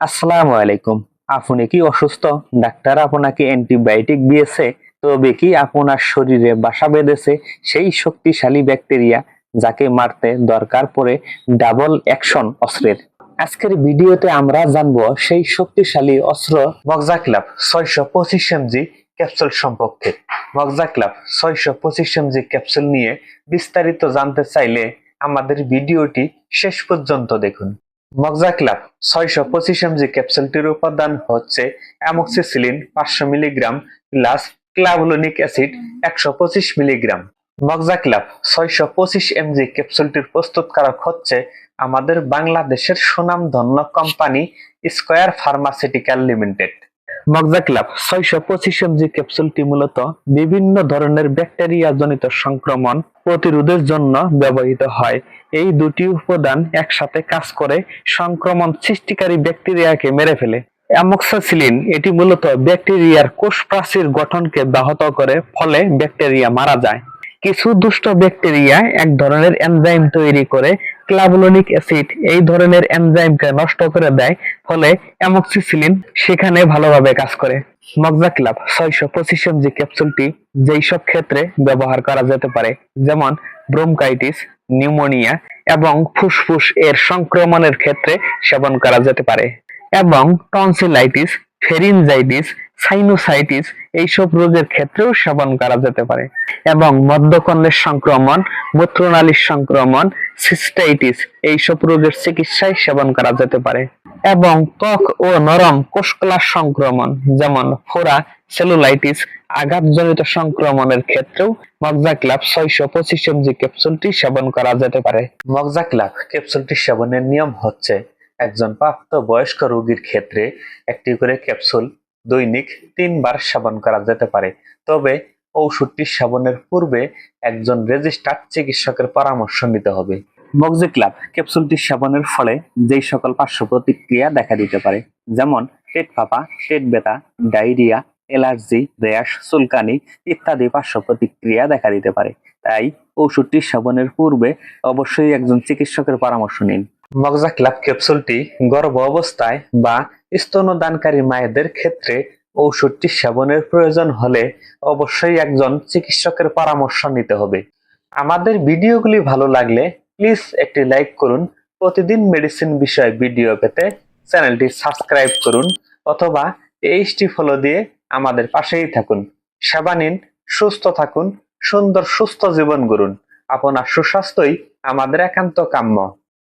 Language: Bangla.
আসসালামু আলাইকুম। আপনি কি অসুস্থ? ডাক্তার আপনাকে অ্যান্টিবায়োটিক দিয়েছে, তবে কি আপনার শরীরে বাসা বেঁধেছে? সেই শক্তিশালী ব্যাকটেরিয়া যাকে মারতে দরকার পড়ে ডাবল অ্যাকশন অস্ত্রের। আজকের ভিডিওতে আমরা জানব সেই শক্তিশালী অস্ত্র মগজা ক্লাব ছয়শো পঁচিশ এমজি ক্যাপসুল সম্পর্কে। মগজা ক্লাব ছয়শো পঁচিশ এমজি ক্যাপসুল নিয়ে বিস্তারিত জানতে চাইলে আমাদের ভিডিওটি শেষ পর্যন্ত দেখুন। মগজা ক্লাব ছয়শো পঁচিশ এমজি ক্যাপসুলটির উপাদান হচ্ছে অ্যামক্সিসিলিন পাঁচশো মিলিগ্রাম প্লাস ক্লাভলোনিক অ্যাসিড একশো পঁচিশ মিলিগ্রাম মগজা ক্লাব ছয়শো পঁচিশ এমজি ক্যাপসুলটির প্রস্তুতকারক হচ্ছে আমাদের বাংলাদেশের সুনামধন্য কোম্পানি স্কয়ার ফার্মাসিউটিক্যাল লিমিটেড। মগজা ক্লাব ছয়শো পঁচিশ এমজি ক্যাপসুলটি মূলত বিভিন্ন ধরনের ব্যাকটেরিয়া জনিত সংক্রমণ প্রতিরোধের জন্য ব্যবহৃত হয়। এই দুটি উপাদান একসাথে কাজ করে সংক্রমণ সৃষ্টিকারী ব্যাকটেরিয়াকে মেরে ফেলে। অ্যামোক্সাসিলিন, এটি মূলত ব্যাকটেরিয়ার কোষ প্রাচীর গঠনকে ব্যাহত করে, ফলে ব্যাকটেরিয়া মারা যায়। কিছু দুষ্ট ব্যাকটেরিয়া এক ধরনের এনজাইম তৈরি করে ক্লাভুলোনিক অ্যাসিড, এই ধরনের এনজাইমকে নষ্ট করে দেয়, ফলে অ্যামোক্সিসিলিন সেখানে ভালোভাবে কাজ করে। মগজা ক্লাব ছয়শো পঁচিশ এমজি ক্যাপসুলটি যেই সব ক্ষেত্রে ব্যবহার করা যেতে পারে, যেমন ব্রোমকাইটিস, নিউমোনিয়া এবং ফুসফুস এর সংক্রমণের ক্ষেত্রে সেবন করা যেতে পারে। এবং টনসিলাইটিস, ফেরিনজাইটিস সাইনোসাইটিস এইসব রোগের ক্ষেত্রেও সেবন করা যেতে পারে। এবং মধ্যকর্ণের সংক্রমণ, মূত্রনালীর সংক্রমণ সিস্টাইটিস এইসব রোগের চিকিৎসায় সেবন করা যেতে পারে। এবং ত্বক ও নরম কোষকলার সংক্রমণ, যেমন ফোরা সেলুলাইটিস আঘাতজনিত সংক্রমণের ক্ষেত্রেও মগজা ক্লাব ছয়শো পঁচিশ এমজি ক্যাপসুলটি সেবন করা যেতে পারে। মগজা ক্লাব ক্যাপসুলটি সেবনের নিয়ম হচ্ছে, একজন প্রাপ্ত বয়স্ক রোগীর ক্ষেত্রে একটি করে ক্যাপসুল দৈনিক তিনবার সেবন করা যেতে পারে। তবে ঔষধটি সেবনের পূর্বে একজন রেজিস্টার্ড চিকিৎসকের পরামর্শ নিতে হবে। মগজি ক্লাব ক্যাপসুলটি সেবনের ফলে যেই সকল পার্শ্ব প্রতিক্রিয়া দেখা দিতে পারে, যেমন পেট ফাঁপা, পেট ব্যথা, ডায়রিয়া, অ্যালার্জি, র্যাশ, চুলকানি ইত্যাদি পার্শ্ব প্রতিক্রিয়া দেখা দিতে পারে। তাই ওষুধটি সেবনের পূর্বে অবশ্যই একজন চিকিৎসকের পরামর্শ নিন। মগজা ক্লাব ক্যাপসুলটি গর্ভ অবস্থায় বা স্তনদানকারী মায়েদের ক্ষেত্রে ঔষধটি সেবনের প্রয়োজন হলে অবশ্যই একজন চিকিৎসকের পরামর্শ নিতে হবে। আমাদের ভিডিওগুলি ভালো লাগলে প্লিজ একটি লাইক করুন। প্রতিদিন মেডিসিন বিষয়ে ভিডিও পেতে চ্যানেলটি সাবস্ক্রাইব করুন অথবা এইচটি ফলো দিয়ে আমাদের পাশেই থাকুন। সেবা নিন, সুস্থ থাকুন, সুন্দর সুস্থ জীবন গড়ুন। আপনার সুস্বাস্থ্যই আমাদের একান্ত কাম্য।